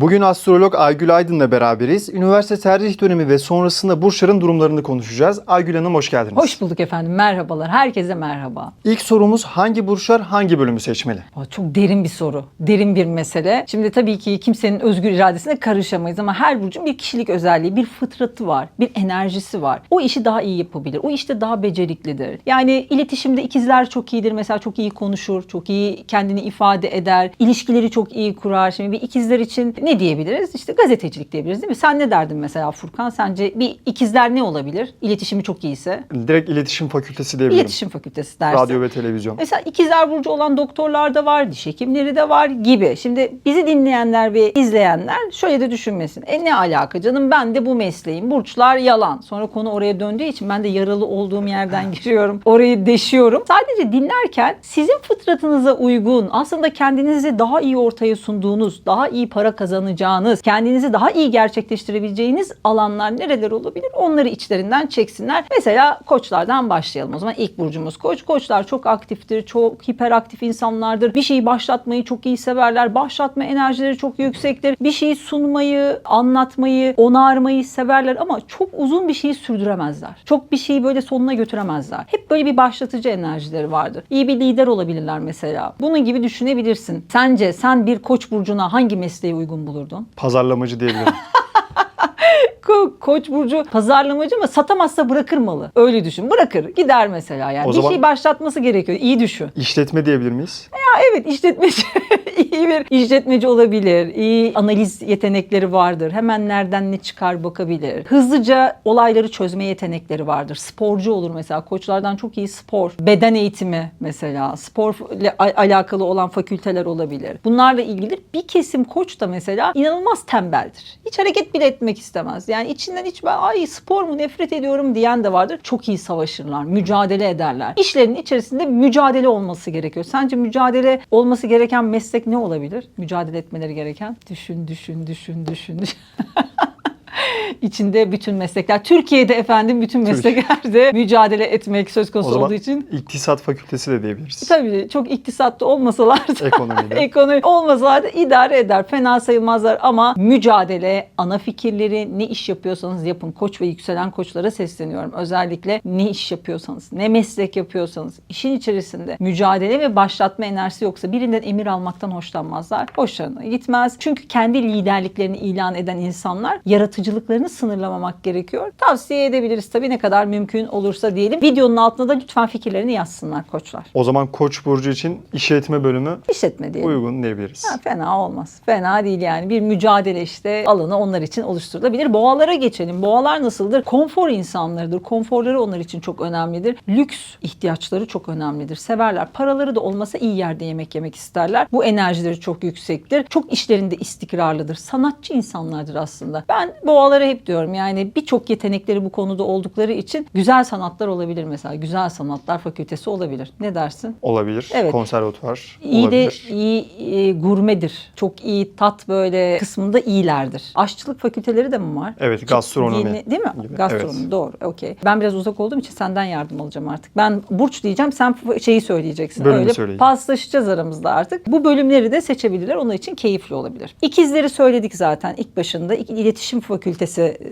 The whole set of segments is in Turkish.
Bugün astrolog Aygül Aydın'la beraberiz. Üniversite tercih dönemi ve sonrasında burçların durumlarını konuşacağız. Aygül Hanım hoş geldiniz. Hoş bulduk efendim. Merhabalar. Herkese merhaba. İlk sorumuz hangi burçlar hangi bölümü seçmeli? Aa, Çok derin bir soru. Derin bir mesele. Şimdi tabii ki kimsenin özgür iradesine karışamayız ama her burcun bir kişilik özelliği, bir fıtratı var, bir enerjisi var. O işi daha iyi yapabilir. O işte daha beceriklidir. Yani iletişimde ikizler çok iyidir. Mesela çok iyi konuşur, çok iyi kendini ifade eder, ilişkileri çok iyi kurar. Şimdi bir ikizler için ne diyebiliriz? İşte gazetecilik diyebiliriz değil mi? Sen ne derdin mesela Furkan? Sence bir ikizler ne olabilir? İletişimi çok iyiyse. Direkt iletişim fakültesi diyebilirim. İletişim fakültesi dersin. Radyo ve televizyon. Mesela ikizler burcu olan doktorlar da var, diş hekimleri de var gibi. Şimdi bizi dinleyenler ve izleyenler şöyle de düşünmesin. E ne alaka canım ben de bu mesleğim. Burçlar yalan. Sonra konu oraya döndüğü için ben de yaralı olduğum yerden giriyorum. Orayı deşiyorum. Sadece dinlerken sizin fıtratınıza uygun aslında kendinizi daha iyi ortaya sunduğunuz, daha iyi para kazanacağınız, kendinizi daha iyi gerçekleştirebileceğiniz alanlar nereler olabilir? Onları içlerinden çeksinler. Mesela koçlardan başlayalım. O zaman ilk burcumuz koç. Koçlar çok aktiftir, çok hiperaktif insanlardır. Bir şeyi başlatmayı çok iyi severler. Başlatma enerjileri çok yüksektir. Bir şeyi sunmayı, anlatmayı, onarmayı severler ama çok uzun bir şeyi sürdüremezler. Çok bir şeyi böyle sonuna götüremezler. Hep böyle bir başlatıcı enerjileri vardır. İyi bir lider olabilirler mesela. Bunun gibi düşünebilirsin. Sence sen bir koç burcuna hangi mesleği uygun bulurdun? Pazarlamacı diyebilirim. Ko- Koç burcu pazarlamacı ama satamazsa bırakır malı. Öyle düşün. Bırakır. Gider mesela yani. O bir zaman- şey başlatması gerekiyor. İyi düşün. İşletme diyebilir miyiz? Ya evet işletmeci iyi bir işletmeci olabilir. İyi analiz yetenekleri vardır. Hemen nereden ne çıkar bakabilir. Hızlıca olayları çözme yetenekleri vardır. Sporcu olur mesela. Koçlardan çok iyi spor, beden eğitimi mesela, sporla al- alakalı olan fakülteler olabilir. Bunlarla ilgili bir kesim koç da mesela inanılmaz tembeldir. Hiç hareket bile etmek istemez. Yani içinden hiç ben ay spor mu nefret ediyorum diyen de vardır. Çok iyi savaşırlar, mücadele ederler. İşlerinin içerisinde mücadele olması gerekiyor. Sence mücadele olması gereken meslek ne olabilir? Mücadele etmeleri gereken? Düşün, düşün, düşün, düşün. İçinde bütün meslekler. Türkiye'de efendim bütün mesleklerde mücadele etmek söz O konusu zaman olduğu için iktisat fakültesi de diyebiliriz. Tabii çok iktisatlı olmasalar da Ekonomide. ekonomi olmasalar da idare eder. Fena sayılmazlar ama mücadele, ana fikirleri ne iş yapıyorsanız yapın. Koç ve yükselen koçlara sesleniyorum. Özellikle ne iş yapıyorsanız, ne meslek yapıyorsanız işin içerisinde mücadele ve başlatma enerjisi yoksa birinden emir almaktan hoşlanmazlar. Hoşlarına gitmez. Çünkü kendi liderliklerini ilan eden insanlar yaratıcılıklarını sınırlamamak gerekiyor. Tavsiye edebiliriz tabii ne kadar mümkün olursa diyelim. Videonun altına da lütfen fikirlerini yazsınlar koçlar. O zaman Koç burcu için işletme bölümü İşletme diyelim. uygun diyebiliriz. Ha, fena olmaz. Fena değil yani. Bir mücadele işte alanı onlar için oluşturulabilir. Boğalara geçelim. Boğalar nasıldır? Konfor insanlarıdır. Konforları onlar için çok önemlidir. Lüks ihtiyaçları çok önemlidir. Severler. Paraları da olmasa iyi yerde yemek yemek isterler. Bu enerjileri çok yüksektir. Çok işlerinde istikrarlıdır. Sanatçı insanlardır aslında. Ben boğalara hep diyorum yani birçok yetenekleri bu konuda oldukları için güzel sanatlar olabilir mesela. Güzel sanatlar fakültesi olabilir. Ne dersin? Olabilir. Evet. Konservatuvar İyi olabilir. de iyi e, gurmedir. Çok iyi tat böyle kısmında iyilerdir. Aşçılık fakülteleri de mi var? Evet, gastronomi yeni- değil mi? gibi, Gastronomi evet. doğru. Okey. Ben biraz uzak olduğum için senden yardım alacağım artık. Ben burç diyeceğim sen şeyi söyleyeceksin. Bölümü Öyle söyleyeceğim. paslaşacağız aramızda artık. Bu bölümleri de seçebilirler. Onun için keyifli olabilir. İkizleri söyledik zaten ilk başında. İletişim fakültesi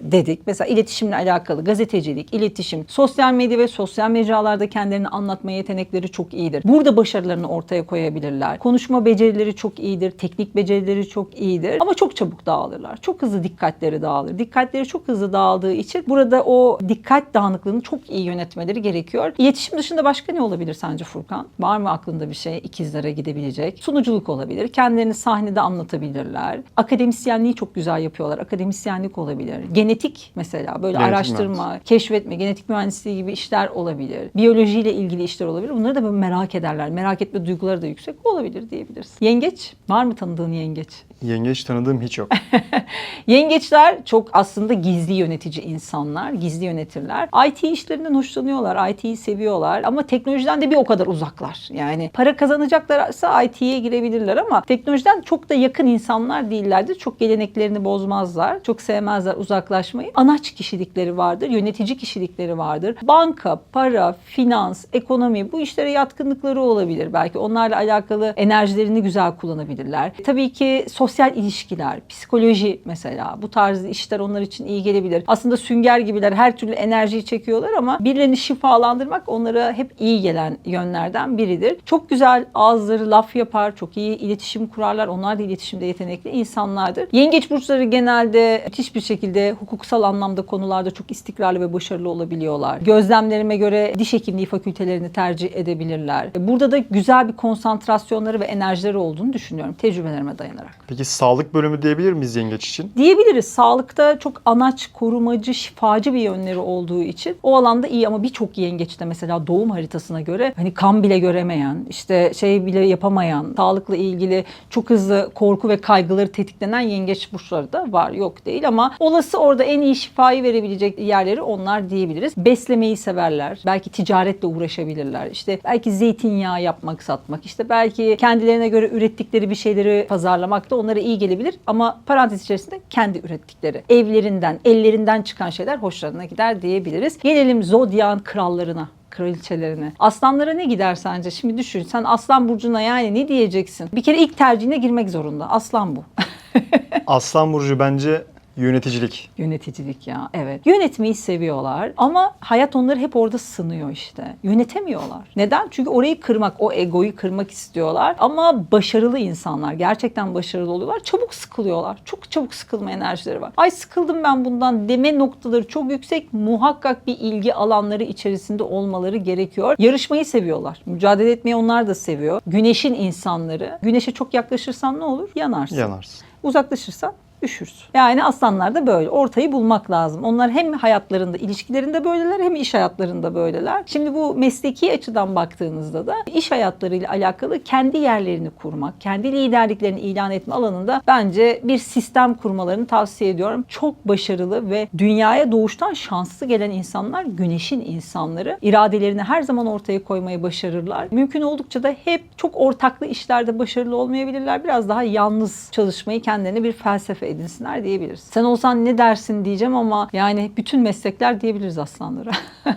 dedik. Mesela iletişimle alakalı gazetecilik, iletişim, sosyal medya ve sosyal mecralarda kendilerini anlatma yetenekleri çok iyidir. Burada başarılarını ortaya koyabilirler. Konuşma becerileri çok iyidir. Teknik becerileri çok iyidir. Ama çok çabuk dağılırlar. Çok hızlı dikkatleri dağılır. Dikkatleri çok hızlı dağıldığı için burada o dikkat dağınıklığını çok iyi yönetmeleri gerekiyor. İletişim dışında başka ne olabilir sence Furkan? Var mı aklında bir şey ikizlere gidebilecek? Sunuculuk olabilir. Kendilerini sahnede anlatabilirler. Akademisyenliği çok güzel yapıyorlar. Akademisyenlik olabilir. Genetik mesela böyle Genetik araştırma, keşfetme, genetik mühendisliği gibi işler olabilir. Biyolojiyle ilgili işler olabilir. Bunları da böyle merak ederler. Merak etme duyguları da yüksek olabilir diyebiliriz. Yengeç var mı tanıdığın yengeç? Yengeç tanıdığım hiç yok. Yengeçler çok aslında gizli yönetici insanlar, gizli yönetirler. IT işlerinden hoşlanıyorlar, IT'yi seviyorlar ama teknolojiden de bir o kadar uzaklar. Yani para kazanacaklarsa IT'ye girebilirler ama teknolojiden çok da yakın insanlar değillerdir. Çok geleneklerini bozmazlar, çok sevmezler uzaklaşmayı. Anaç kişilikleri vardır, yönetici kişilikleri vardır. Banka, para, finans, ekonomi bu işlere yatkınlıkları olabilir. Belki onlarla alakalı enerjilerini güzel kullanabilirler. Tabii ki sosyal ilişkiler, psikoloji mesela bu tarz işler onlar için iyi gelebilir. Aslında sünger gibiler her türlü enerjiyi çekiyorlar ama birilerini şifalandırmak onlara hep iyi gelen yönlerden biridir. Çok güzel ağızları laf yapar, çok iyi iletişim kurarlar. Onlar da iletişimde yetenekli insanlardır. Yengeç burçları genelde müthiş bir şekilde hukuksal anlamda konularda çok istikrarlı ve başarılı olabiliyorlar. Gözlemlerime göre diş hekimliği fakültelerini tercih edebilirler. Burada da güzel bir konsantrasyonları ve enerjileri olduğunu düşünüyorum tecrübelerime dayanarak. Peki sağlık bölümü diyebilir miyiz yengeç için? Diyebiliriz sağlıkta çok anaç, korumacı, şifacı bir yönleri olduğu için o alanda iyi ama birçok yengeçte mesela doğum haritasına göre hani kan bile göremeyen, işte şey bile yapamayan, sağlıkla ilgili çok hızlı korku ve kaygıları tetiklenen yengeç burçları da var. Yok değil ama olası orada en iyi şifayı verebilecek yerleri onlar diyebiliriz. Beslemeyi severler. Belki ticaretle uğraşabilirler. İşte belki zeytinyağı yapmak, satmak. işte belki kendilerine göre ürettikleri bir şeyleri pazarlamak da onlara iyi gelebilir. Ama parantez içerisinde kendi ürettikleri, evlerinden, ellerinden çıkan şeyler hoşlarına gider diyebiliriz. Gelelim zodyan krallarına kraliçelerine. Aslanlara ne gider sence? Şimdi düşün sen aslan burcuna yani ne diyeceksin? Bir kere ilk tercihine girmek zorunda. Aslan bu. Aslan burcu bence yöneticilik. Yöneticilik ya evet. Yönetmeyi seviyorlar ama hayat onları hep orada sınıyor işte. Yönetemiyorlar. Neden? Çünkü orayı kırmak, o egoyu kırmak istiyorlar. Ama başarılı insanlar, gerçekten başarılı oluyorlar. Çabuk sıkılıyorlar. Çok çabuk sıkılma enerjileri var. Ay sıkıldım ben bundan deme noktaları çok yüksek. Muhakkak bir ilgi alanları içerisinde olmaları gerekiyor. Yarışmayı seviyorlar. Mücadele etmeyi onlar da seviyor. Güneşin insanları. Güneşe çok yaklaşırsan ne olur? Yanarsın. Yanarsın. Uzaklaşırsan üşürsün. Yani aslanlar da böyle. Ortayı bulmak lazım. Onlar hem hayatlarında, ilişkilerinde böyleler hem iş hayatlarında böyleler. Şimdi bu mesleki açıdan baktığınızda da iş hayatlarıyla alakalı kendi yerlerini kurmak, kendi liderliklerini ilan etme alanında bence bir sistem kurmalarını tavsiye ediyorum. Çok başarılı ve dünyaya doğuştan şanslı gelen insanlar güneşin insanları. İradelerini her zaman ortaya koymayı başarırlar. Mümkün oldukça da hep çok ortaklı işlerde başarılı olmayabilirler. Biraz daha yalnız çalışmayı kendilerine bir felsefe edinsinler diyebiliriz. Sen olsan ne dersin diyeceğim ama yani bütün meslekler diyebiliriz aslanlara.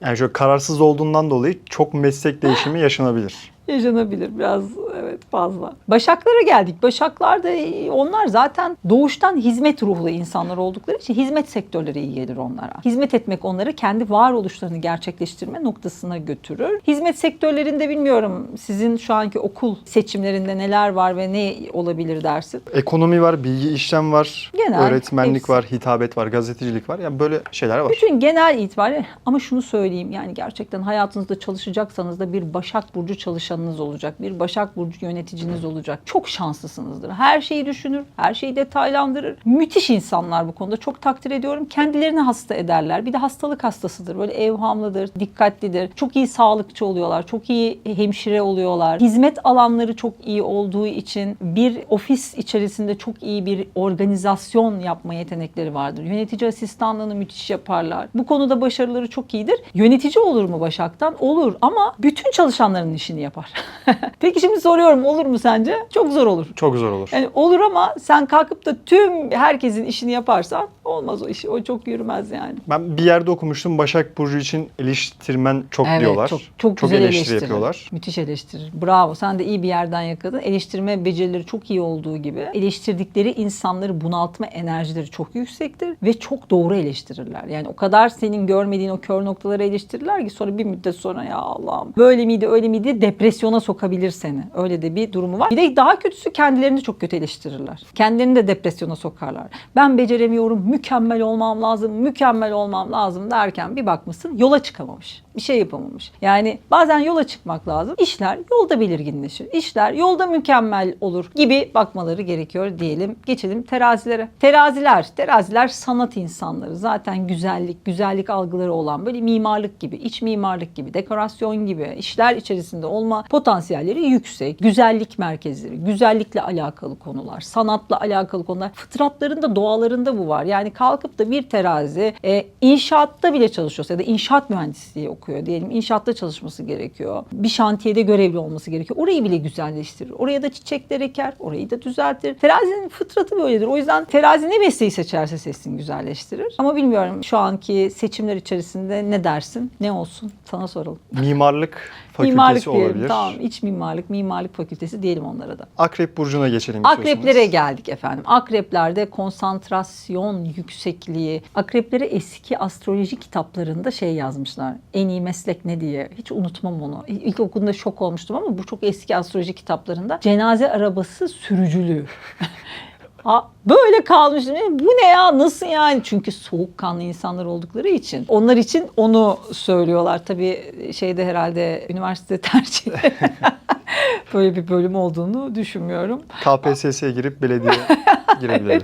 Yani şöyle kararsız olduğundan dolayı çok meslek değişimi yaşanabilir. Yaşanabilir biraz evet fazla. Başaklara geldik. Başaklar da onlar zaten doğuştan hizmet ruhlu insanlar oldukları için hizmet sektörleri iyi gelir onlara. Hizmet etmek onları kendi varoluşlarını gerçekleştirme noktasına götürür. Hizmet sektörlerinde bilmiyorum sizin şu anki okul seçimlerinde neler var ve ne olabilir dersin? Ekonomi var, bilgi işlem var, Genel, öğretmenlik hepsi. var, hitabet var, gazetecilik var. Yani böyle şeyler var. Bütün genel itibariyle ama şunu söyleyeyim yani gerçekten hayatınızda çalışacaksanız da bir Başak Burcu çalışanınız olacak. Bir Başak Burcu yöneticiniz olacak. Çok şanslısınızdır. Her şeyi düşünür, her şeyi detaylandırır. Müthiş insanlar bu konuda. Çok takdir ediyorum. Kendilerini hasta ederler. Bir de hastalık hastasıdır. Böyle evhamlıdır, dikkatlidir. Çok iyi sağlıkçı oluyorlar. Çok iyi hemşire oluyorlar. Hizmet alanları çok iyi olduğu için bir ofis içerisinde çok iyi bir organizasyon yapma yetenekleri vardır. Yönetici asistanlığını müthiş yaparlar. Bu konuda başarıları çok iyidir. Yönetici olur mu Başak'tan? Olur ama bütün çalışanların işini yapar. Peki şimdi soruyorum olur mu sence? Çok zor olur. Çok zor olur. Yani olur ama sen kalkıp da tüm herkesin işini yaparsan olmaz o iş. O çok yürümez yani. Ben bir yerde okumuştum Başak Burcu için eleştirmen çok diyorlar. Çok, çok, güzel eleştiri eleştirir. yapıyorlar. Müthiş eleştirir. Bravo. Sen de iyi bir yerden yakaladın. Eleştirme becerileri çok iyi olduğu gibi eleştirdikleri insanları bunaltma enerjileri çok yüksektir ve çok doğru eleştirirler. Yani o kadar senin görmediğin o kör noktaları eleştirirler ki sonra bir müddet sonra ya Allah'ım böyle miydi öyle miydi depresyona sokabilir seni. Öyle de bir durumu var. Bir de daha kötüsü kendilerini çok kötü eleştirirler. Kendilerini de depresyona sokarlar. Ben beceremiyorum, mükemmel olmam lazım, mükemmel olmam lazım derken bir bakmışsın yola çıkamamış. Bir şey yapamamış. Yani bazen yola çıkmak lazım. İşler yolda belirginleşir. İşler yolda mükemmel olur gibi bakmaları gerekiyor diyelim. Geçelim terazilere. Teraziler, teraziler sanat insanları. Zaten güzellik, güzellik algıları olan böyle mimarlık gibi, iç mimarlık gibi, dekorasyon gibi işler içerisinde olma potansiyelleri yüksek. Güzellik merkezleri, güzellikle alakalı konular, sanatla alakalı konular. Fıtratlarında, doğalarında bu var. Yani kalkıp da bir terazi e, inşaatta bile çalışıyorsa ya da inşaat mühendisliği okuyor diyelim. inşaatta çalışması gerekiyor. Bir şantiyede görevli olması gerekiyor. Orayı bile güzelleştirir. Oraya da çiçekler eker. Orayı da düzeltir. Terazinin fıtratı böyledir. O yüzden terazi ne mesleği seçerse seçsin güzelleştirir. Ama bilmiyorum şu anki seçimler içerisinde ne dersin? Ne olsun? Sana soralım. Mimarlık fakültesi mimarlık diyelim. olabilir. Tamam. iç mimarlık, mimarlık fakültesi diyelim onlara da. Akrep burcuna geçelim Akreplere geldik efendim. Akreplerde konsantrasyon yüksekliği. Akreplere eski astroloji kitaplarında şey yazmışlar. En iyi meslek ne diye. Hiç unutmam onu. İlk okulda şok olmuştum ama bu çok eski astroloji kitaplarında. Cenaze arabası sürücülüğü. Ha, böyle kalmıştım. Yani Bu ne ya? Nasıl yani? Çünkü soğukkanlı insanlar oldukları için. Onlar için onu söylüyorlar. Tabii şeyde herhalde üniversite tercihi. böyle bir bölüm olduğunu düşünmüyorum. KPSS'ye girip belediye girebilir.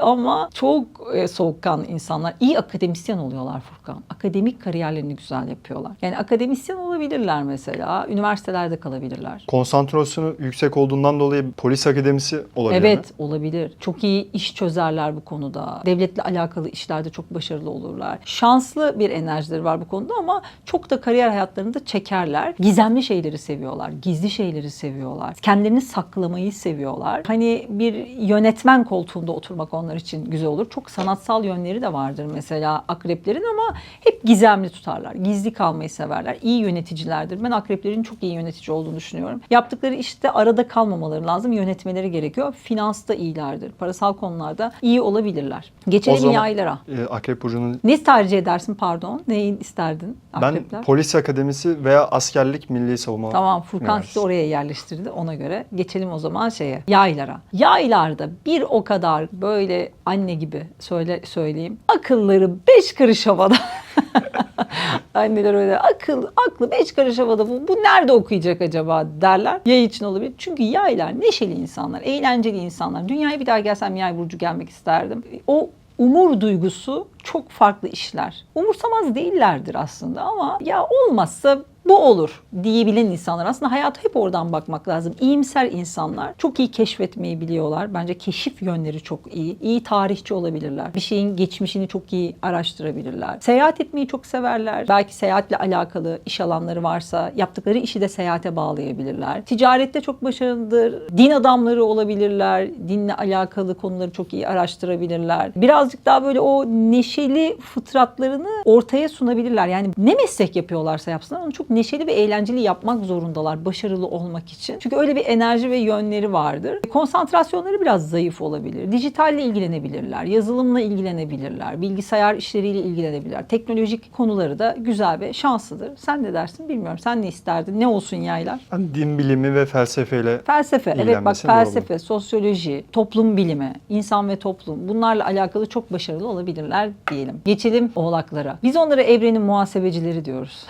Ama çok e, soğukkanlı insanlar. iyi akademisyen oluyorlar Furkan. Akademik kariyerlerini güzel yapıyorlar. Yani akademisyen olabilirler mesela. Üniversitelerde kalabilirler. Konsantrasyonu yüksek olduğundan dolayı polis akademisi olabilir mi? Evet olabilir. Çok iyi iş çözerler bu konuda. Devletle alakalı işlerde çok başarılı olurlar. Şanslı bir enerjileri var bu konuda ama çok da kariyer hayatlarında çekerler. Gizemli şeyleri seviyorlar. Gizli şeyleri seviyorlar. Kendilerini saklamayı seviyorlar. Hani bir yönetmen koltuğunda oturmak onlar için güzel olur. Çok sanatsal yönleri de vardır mesela akreplerin ama hep gizemli tutarlar. Gizli kalmayı severler. İyi yöneticilerdir. Ben akreplerin çok iyi yönetici olduğunu düşünüyorum. Yaptıkları işte arada kalmamaları lazım. Yönetmeleri gerekiyor. Finansta iyilerdir. Parasal konularda iyi olabilirler. Geçelim zaman yaylara. e, Akrep burcunun Ne tercih edersin pardon? Neyi isterdin akrepler? ben polis akademisi veya askerlik milli savunma Tamam Furkan sizi oraya yerleştirdi ona göre. Geçelim o zaman şeye yaylara. Yaylarda bir o kadar böyle anne gibi söyle söyleyeyim. Akılları beş karış havada. Anneler öyle akıl, aklı beş karış havada bu, bu nerede okuyacak acaba derler. Yay için olabilir. Çünkü yaylar neşeli insanlar, eğlenceli insanlar. Dünyaya bir daha gelsem yay burcu gelmek isterdim. O umur duygusu çok farklı işler. Umursamaz değillerdir aslında ama ya olmazsa bu olur diyebilen insanlar. Aslında hayata hep oradan bakmak lazım. İyimser insanlar çok iyi keşfetmeyi biliyorlar. Bence keşif yönleri çok iyi. İyi tarihçi olabilirler. Bir şeyin geçmişini çok iyi araştırabilirler. Seyahat etmeyi çok severler. Belki seyahatle alakalı iş alanları varsa yaptıkları işi de seyahate bağlayabilirler. Ticarette çok başarılıdır. Din adamları olabilirler. Dinle alakalı konuları çok iyi araştırabilirler. Birazcık daha böyle o neşeli fıtratlarını ortaya sunabilirler. Yani ne meslek yapıyorlarsa yapsınlar onu çok neşeli ve eğlenceli yapmak zorundalar başarılı olmak için. Çünkü öyle bir enerji ve yönleri vardır. Konsantrasyonları biraz zayıf olabilir. Dijitalle ilgilenebilirler, yazılımla ilgilenebilirler, bilgisayar işleriyle ilgilenebilirler. Teknolojik konuları da güzel ve şanslıdır. Sen ne dersin bilmiyorum. Sen ne isterdin? Ne olsun yaylar? Ben din bilimi ve felsefeyle Felsefe, evet bak İlgilenmesi doğru olur. felsefe, sosyoloji, toplum bilimi, insan ve toplum bunlarla alakalı çok başarılı olabilirler diyelim. Geçelim oğlaklara. Biz onlara evrenin muhasebecileri diyoruz.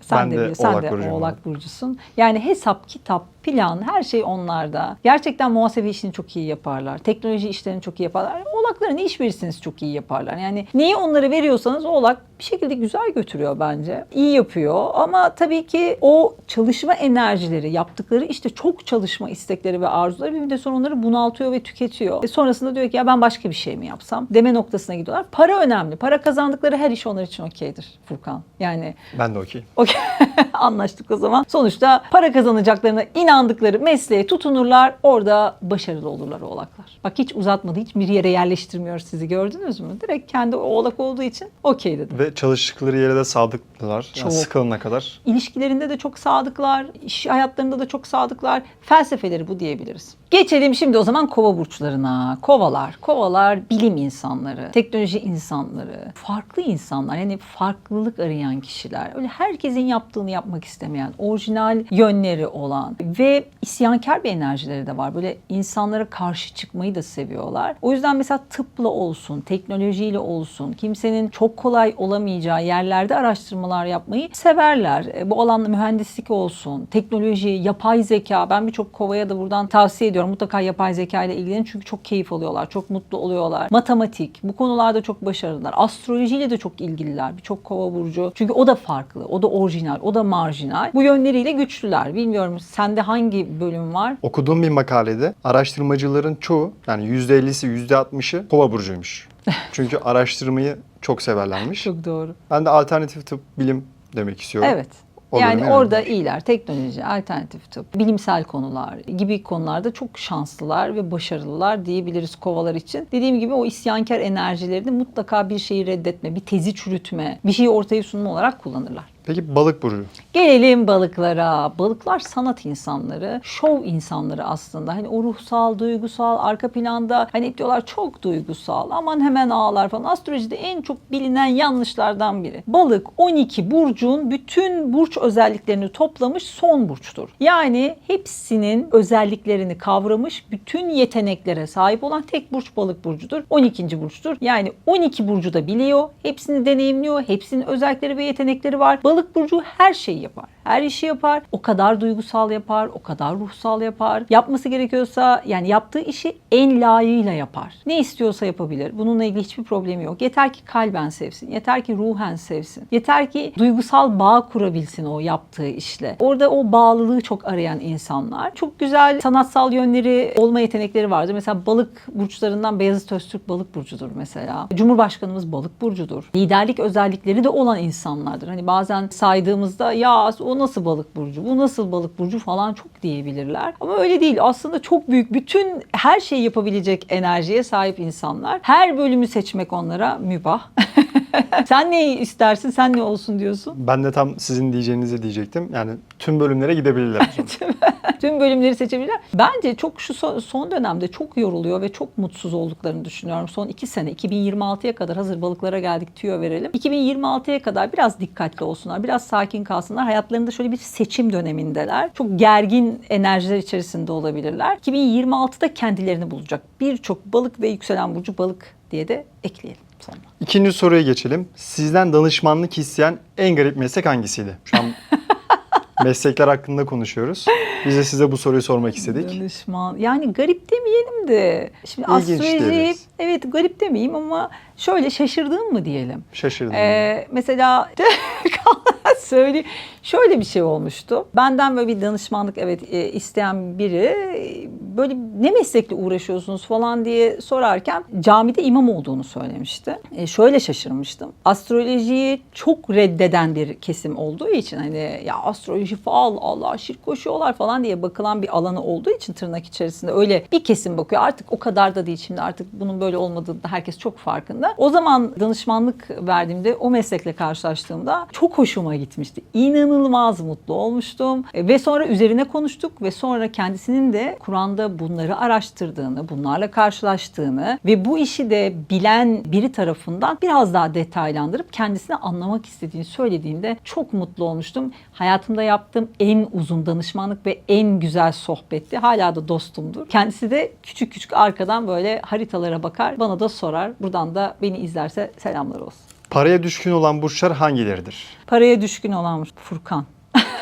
Sen Ben de, de sen Oğlak de burcuyum Oğlak burcusun. Yani hesap, kitap, plan her şey onlarda. Gerçekten muhasebe işini çok iyi yaparlar. Teknoloji işlerini çok iyi yaparlar. Oğlaklara ne iş verirseniz çok iyi yaparlar. Yani neyi onlara veriyorsanız oğlak bir şekilde güzel götürüyor bence. İyi yapıyor ama tabii ki o çalışma enerjileri, yaptıkları işte çok çalışma istekleri ve arzuları bir müddet sonra onları bunaltıyor ve tüketiyor. E sonrasında diyor ki ya ben başka bir şey mi yapsam? Deme noktasına gidiyorlar. Para önemli. Para kazandıkları her iş onlar için okeydir Furkan. Yani ben de okey. Okey. Anlaştık o zaman. Sonuçta para kazanacaklarına inandıkları mesleğe tutunurlar. Orada başarılı olurlar oğlaklar. Bak hiç uzatmadı. Hiç bir yere yerleştirmiyoruz sizi gördünüz mü? Direkt kendi oğlak olduğu için okey dedim. Ve çalıştıkları yere de sadıktılar. Çok. Yani sıkılana kadar. İlişkilerinde de çok sadıklar, iş hayatlarında da çok sadıklar. Felsefeleri bu diyebiliriz. Geçelim şimdi o zaman kova burçlarına. Kovalar. Kovalar bilim insanları, teknoloji insanları, farklı insanlar. Yani farklılık arayan kişiler. Öyle herkesin yaptığını yapmak istemeyen, orijinal yönleri olan ve isyankar bir enerjileri de var. Böyle insanlara karşı çıkmayı da seviyorlar. O yüzden mesela tıpla olsun, teknolojiyle olsun, kimsenin çok kolay olamayacağı yerlerde araştırmalar yapmayı severler. E, Bu alanda mühendislik olsun, teknoloji, yapay zeka. Ben birçok kovaya da buradan tavsiye ediyorum. Mutlaka yapay zeka ile ilgilenin çünkü çok keyif alıyorlar, çok mutlu oluyorlar. Matematik, bu konularda çok başarılılar. Astrolojiyle de çok ilgililer. Birçok kova burcu. Çünkü o da farklı, o da orijinal, o da marjinal. Bu yönleriyle güçlüler. Bilmiyorum sende hangi bölüm var? Okuduğum bir makalede araştırmacıların çoğu yani %50'si %60'ı kova burcuymuş. Çünkü araştırmayı çok severlermiş. Çok doğru. Ben de alternatif tıp bilim demek istiyorum. Evet. O yani orada yönelmiş. iyiler. Teknoloji, alternatif tıp, bilimsel konular gibi konularda çok şanslılar ve başarılılar diyebiliriz kovalar için. Dediğim gibi o isyankar enerjilerini mutlaka bir şeyi reddetme, bir tezi çürütme, bir şeyi ortaya sunma olarak kullanırlar. Peki balık burcu. Gelelim balıklara. Balıklar sanat insanları, şov insanları aslında. Hani o ruhsal, duygusal, arka planda hani hep diyorlar çok duygusal. Aman hemen ağlar falan. Astrolojide en çok bilinen yanlışlardan biri. Balık 12 burcun bütün burç özelliklerini toplamış son burçtur. Yani hepsinin özelliklerini kavramış, bütün yeteneklere sahip olan tek burç balık burcudur. 12. burçtur. Yani 12 burcu da biliyor, hepsini deneyimliyor, hepsinin özellikleri ve yetenekleri var. Balık burcu her şeyi yapar. Her işi yapar. O kadar duygusal yapar, o kadar ruhsal yapar. Yapması gerekiyorsa yani yaptığı işi en layığıyla yapar. Ne istiyorsa yapabilir. Bununla ilgili hiçbir problemi yok. Yeter ki kalben sevsin. Yeter ki ruhen sevsin. Yeter ki duygusal bağ kurabilsin o yaptığı işle. Orada o bağlılığı çok arayan insanlar. Çok güzel sanatsal yönleri olma yetenekleri vardır. Mesela balık burçlarından Beyazıt Öztürk balık burcudur mesela. Cumhurbaşkanımız balık burcudur. Liderlik özellikleri de olan insanlardır. Hani bazen saydığımızda ya o nasıl balık burcu, bu nasıl balık burcu falan çok diyebilirler. Ama öyle değil. Aslında çok büyük, bütün her şeyi yapabilecek enerjiye sahip insanlar. Her bölümü seçmek onlara mübah. sen ne istersin, sen ne olsun diyorsun? Ben de tam sizin diyeceğinizi diyecektim. Yani tüm bölümlere gidebilirler. Tüm bölümleri seçebilirler. Bence çok şu son, dönemde çok yoruluyor ve çok mutsuz olduklarını düşünüyorum. Son iki sene 2026'ya kadar hazır balıklara geldik tüyo verelim. 2026'ya kadar biraz dikkatli olsunlar. Biraz sakin kalsınlar. Hayatlarında şöyle bir seçim dönemindeler. Çok gergin enerjiler içerisinde olabilirler. 2026'da kendilerini bulacak. Birçok balık ve yükselen burcu balık diye de ekleyelim sonuna. İkinci soruya geçelim. Sizden danışmanlık isteyen en garip meslek hangisiydi? Şu an meslekler hakkında konuşuyoruz. Biz de size bu soruyu sormak istedik. Danışman. Yani garip demeyelim de. Şimdi İlginç astroloji diyebiliriz. evet garip demeyeyim ama şöyle şaşırdığım mı diyelim. Şaşırdım. Ee, mesela söyle şöyle bir şey olmuştu. Benden böyle bir danışmanlık evet e, isteyen biri e, böyle ne meslekle uğraşıyorsunuz falan diye sorarken camide imam olduğunu söylemişti. E, şöyle şaşırmıştım. Astrolojiyi çok reddeden bir kesim olduğu için hani ya astroloji faal Allah şirk koşuyorlar falan diye bakılan bir alanı olduğu için tırnak içerisinde öyle bir kesim bakıyor. Artık o kadar da değil şimdi artık bunun böyle olmadığını da herkes çok farkında. O zaman danışmanlık verdiğimde o meslekle karşılaştığımda çok hoşuma gitmişti. İnanılmaz mutlu olmuştum. E, Ve sonra üzerine konuştuk ve sonra kendisinin de Kur'an'da bunları araştırdığını, bunlarla karşılaştığını ve bu işi de bilen biri tarafından biraz daha detaylandırıp kendisine anlamak istediğini söylediğinde çok mutlu olmuştum. Hayatımda yaptığım en uzun danışmanlık ve en güzel sohbetti. Hala da dostumdur. Kendisi de küçük küçük arkadan böyle haritalara bakar, bana da sorar. Buradan da beni izlerse selamlar olsun. Paraya düşkün olan burçlar hangileridir? Paraya düşkün olan Furkan.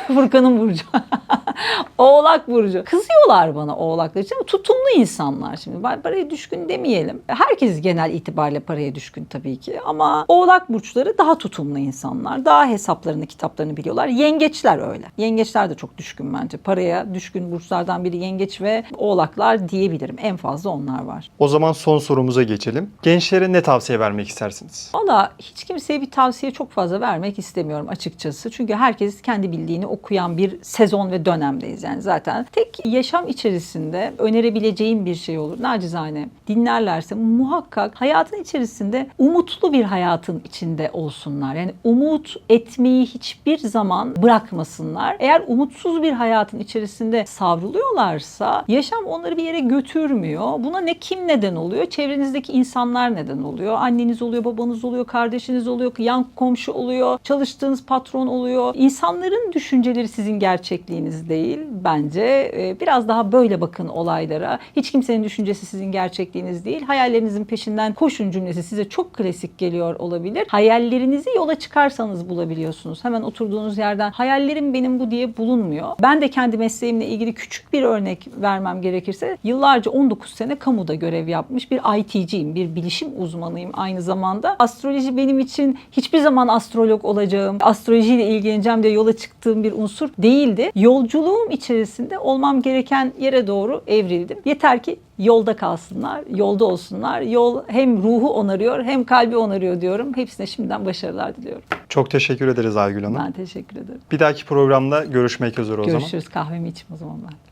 Furkan'ın burcu. Oğlak burcu. Kızıyorlar bana oğlaklar için ama tutumlu insanlar şimdi. Paraya düşkün demeyelim. Herkes genel itibariyle paraya düşkün tabii ki ama oğlak burçları daha tutumlu insanlar. Daha hesaplarını, kitaplarını biliyorlar. Yengeçler öyle. Yengeçler de çok düşkün bence. Paraya düşkün burçlardan biri yengeç ve oğlaklar diyebilirim. En fazla onlar var. O zaman son sorumuza geçelim. Gençlere ne tavsiye vermek istersiniz? Valla hiç kimseye bir tavsiye çok fazla vermek istemiyorum açıkçası. Çünkü herkes kendi bildiğini o okuyan bir sezon ve dönemdeyiz. Yani zaten tek yaşam içerisinde önerebileceğim bir şey olur. Nacizane dinlerlerse muhakkak hayatın içerisinde umutlu bir hayatın içinde olsunlar. Yani umut etmeyi hiçbir zaman bırakmasınlar. Eğer umutsuz bir hayatın içerisinde savruluyorlarsa yaşam onları bir yere götürmüyor. Buna ne kim neden oluyor? Çevrenizdeki insanlar neden oluyor? Anneniz oluyor, babanız oluyor, kardeşiniz oluyor, yan komşu oluyor, çalıştığınız patron oluyor. İnsanların düşünceleri sizin gerçekliğiniz değil bence. Ee, Biraz daha böyle bakın olaylara. Hiç kimsenin düşüncesi sizin gerçekliğiniz değil. Hayallerinizin peşinden koşun cümlesi size çok klasik geliyor olabilir. Hayallerinizi yola çıkarsanız bulabiliyorsunuz. Hemen oturduğunuz yerden hayallerim benim bu diye bulunmuyor. Ben de kendi mesleğimle ilgili küçük bir örnek vermem gerekirse yıllarca 19 sene kamuda görev yapmış bir IT'ciyim, bir bilişim uzmanıyım aynı zamanda. Astroloji benim için hiçbir zaman astrolog olacağım, astrolojiyle ilgileneceğim diye yola çıktığım bir unsur değildi. Yolculuğum içerisinde olmam gereken yere doğru evrildim. Yeter ki yolda kalsınlar, yolda olsunlar. Yol hem ruhu onarıyor hem kalbi onarıyor diyorum. Hepsine şimdiden başarılar diliyorum. Çok teşekkür ederiz Aygül Hanım. Ben teşekkür ederim. Bir dahaki programda görüşmek üzere o zaman. Görüşürüz. Kahvemi içim o zaman ben.